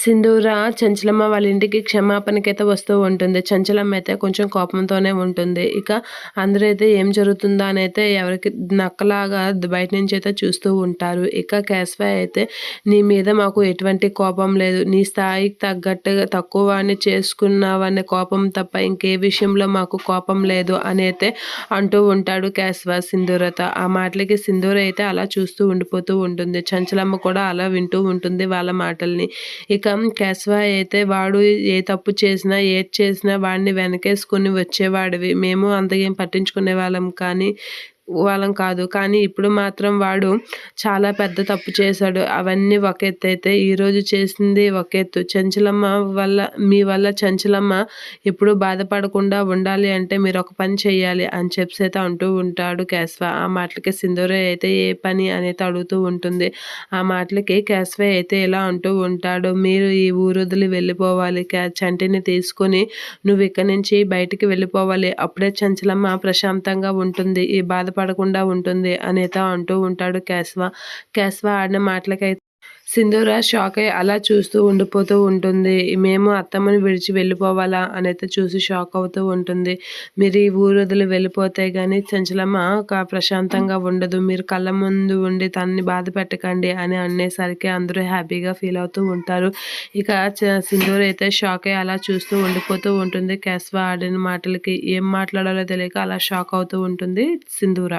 సింధూర చంచలమ్మ వాళ్ళ ఇంటికి క్షమాపణకైతే వస్తూ ఉంటుంది. చంచలమ్మ అయితే కొంచెం కోపంతోనే ఉంటుంది. ఇక అందరూ అయితే ఏం జరుగుతుందా అని అయితే ఎవరికి నక్కలాగా బయట నుంచి అయితే చూస్తూ ఉంటారు. ఇక కేశవాయ్ అయితే నీ మీద మాకు ఎటువంటి కోపం లేదు. నీ స్థాయికి తగ్గట్టుగా తక్కువ అని చేసుకున్నావనే కోపం తప్ప ఇంకే విషయంలో మాకు కోపం లేదు అని అయితే అంటూ ఉంటాడు కేశవ సింధూరతో. ఆ మాటలకి సింధూర అయితే అలా చూస్తూ ఉండిపోతూ ఉంటుంది. చంచలమ్మ కూడా అలా వింటూ ఉంటుంది వాళ్ళ మాటల్ని. ఇక కేశవ అయితే వాడు ఏ తప్పు చేసినా ఏది చేసినా వాడిని వెనకేసుకొని వచ్చేవాడివి. మేము అంతగేం పట్టించుకునే వాళ్ళం కానీ వాళ్ళం కాదు. కానీ ఇప్పుడు మాత్రం వాడు చాలా పెద్ద తప్పు చేశాడు. అవన్నీ ఒక ఎత్తు అయితే ఈరోజు చేసింది ఒక ఎత్తు. చంచలమ్మ వల్ల మీ వల్ల చంచలమ్మ ఎప్పుడు బాధపడకుండా ఉండాలి అంటే మీరు ఒక పని చేయాలి అని చెప్పి అయితే అంటూ ఉంటాడు కేశవ. ఆ మాటలకి సింధూరే అయితే ఏ పని అనేది అడుగుతూ ఉంటుంది. ఆ మాటలకి కేశవ అయితే ఇలా అంటూ ఉంటాడు. మీరు ఈ ఊరుదిలి వెళ్ళిపోవాలి. చంటిని తీసుకొని నువ్వు ఇక్కడి నుంచి బయటికి వెళ్ళిపోవాలి. అప్పుడే చంచలమ్మ ప్రశాంతంగా ఉంటుంది. ఈ బాధపడ పడకుండా ఉంటుంది అనేత అంటూ ఉంటాడు కేశవ. కేశవ ఆడిన మాటలకైతే సింధూర షాక్ అయ్యి అలా చూస్తూ ఉండిపోతూ ఉంటుంది. మేము అత్తమ్మని విడిచి వెళ్ళిపోవాలా అనేది చూసి షాక్ అవుతూ ఉంటుంది. మీరు ఈ ఊరు వదిలి వెళ్ళిపోతే కానీ చంచలమ్మ ఒక ప్రశాంతంగా ఉండదు. మీరు కళ్ళ ముందు ఉండి తనని బాధ పెట్టకండి అని అనేసరికి అందరూ హ్యాపీగా ఫీల్ అవుతూ ఉంటారు. ఇక సింధూర అయితే షాక్ అయ్యి అలా చూస్తూ ఉండిపోతూ ఉంటుంది. కేశవ ఆడిన మాటలకి ఏం మాట్లాడాలో తెలియక అలా షాక్ అవుతూ ఉంటుంది సింధూర.